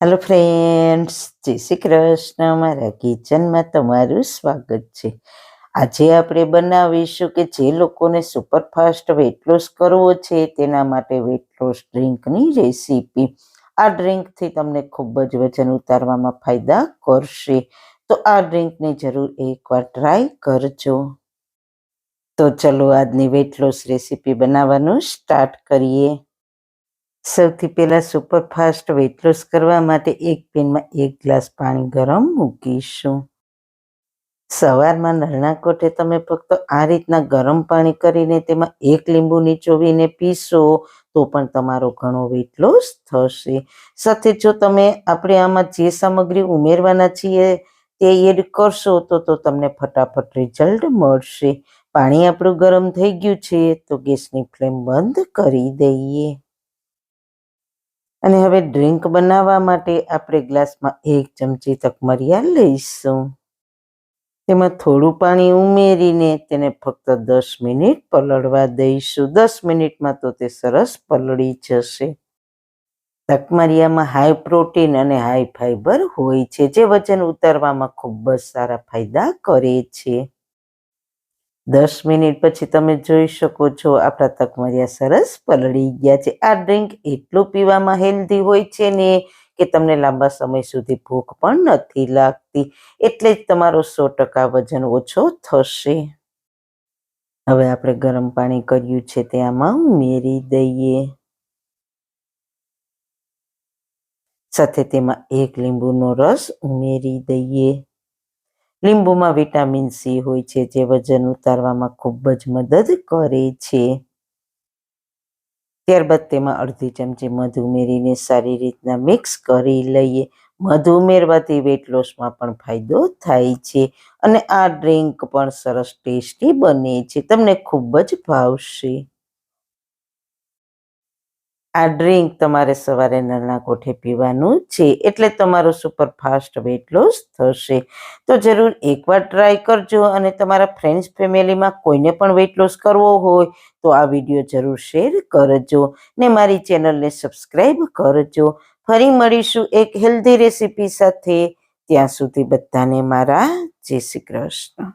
Hello friends જય શ્રી કૃષ્ણ. મારા કિચનમાં તમારું સ્વાગત છે. આજે આપણે બનાવીશું કે જે લોકોને સુપરફાસ્ટ વેટ લોસ કરવો છે, તેના માટે વેટ લોસ ડ્રિંકની રેસીપી આ ડ્રિંકથી તમને ખૂબ જ વજન ઉતારવામાં ફાયદા કરશે. તો આ ડ્રિંકની જરૂર એકવાર ટ્રાય કરજો. તો ચલો આજની વેટ લોસ રેસીપી બનાવવાનું સ્ટાર્ટ કરીએ. સૌથી પહેલાં સુપરફાસ્ટ વેટ લોસ કરવા માટે એક પેનમાં એક ગ્લાસ પાણી ગરમ મૂકીશું. સવારમાં નરણા કોઠે તમે ફક્ત આ રીતના ગરમ પાણી કરીને તેમાં એક લીંબુ નીચોવીને પીશો તો પણ તમારો ઘણો વેટ લોસ થશે. સાથે જો તમે આપણે આમાં જે સામગ્રી ઉમેરવાના છીએ તે એડ કરશો તો તો તમને ફટાફટ રિઝલ્ટ મળશે. પાણી આપણું ગરમ થઈ ગયું છે તો ગેસની ફ્લેમ બંધ કરી દઈએ. અને હવે ડ્રિંક બનાવવા માટે આપણે ગ્લાસમાં એક ચમચી તકમરિયા લઈશું. તેમાં થોડું પાણી ઉમેરીને તેને ફક્ત દસ મિનિટ પલળવા દઈશું. દસ મિનિટમાં તો તે સરસ પલળી જશે. તકમરિયામાં હાઈ પ્રોટીન અને હાઈ ફાઈબર હોય છે, જે વજન ઉતારવામાં ખૂબ જ સારા ફાયદા કરે છે. દસ મિનિટ પછી તમે જોઈ શકો છો આપણા તકમરિયા સરસ પલળી ગયા છે. આ ડ્રિંક એટલું પીવામાં હેલ્ધી હોય છે ને કે તમને લાંબા સમય સુધી ભૂખ પણ નથી લાગતી. એટલે જ તમારો સો ટકા વજન ઓછો થશે. હવે આપણે ગરમ પાણી કર્યું છે તે આમાં ઉમેરી દઈએ. સાથે તેમાં એક લીંબુનો રસ ઉમેરી દઈએ. લીંબુમાં વિટામિન સી હોય છે, જે વજન ઉતારવામાં ખૂબ જ મદદ કરે છે. ત્યારબાદ તેમાં અડધી ચમચી મધ ઉમેરીને સારી રીતના મિક્સ કરી લઈએ. મધ ઉમેરવાથી વેટ લોસમાં પણ ફાયદો થાય છે અને આ ડ્રિંક પણ સરસ ટેસ્ટી બને છે. તમને ખૂબ જ ભાવશે. આ ડ્રિંક તમારે સવારે નળના કોઠે પીવાનું છે. એટલે તમારો સુપરફાસ્ટ વેટ લોસ થશે. તો જરૂર એકવાર ટ્રાય કરજો અને તમારા ફ્રેન્ડ્સ ફેમિલીમાં કોઈને પણ વેટ લોસ કરવો હોય તો આ વીડિયો જરૂર શેર કરજો ને મારી ચેનલને સબસ્ક્રાઈબ કરજો. ફરી મળીશું એક હેલ્ધી રેસીપી સાથે. ત્યાં સુધી બધાને મારા જય શ્રી કૃષ્ણ.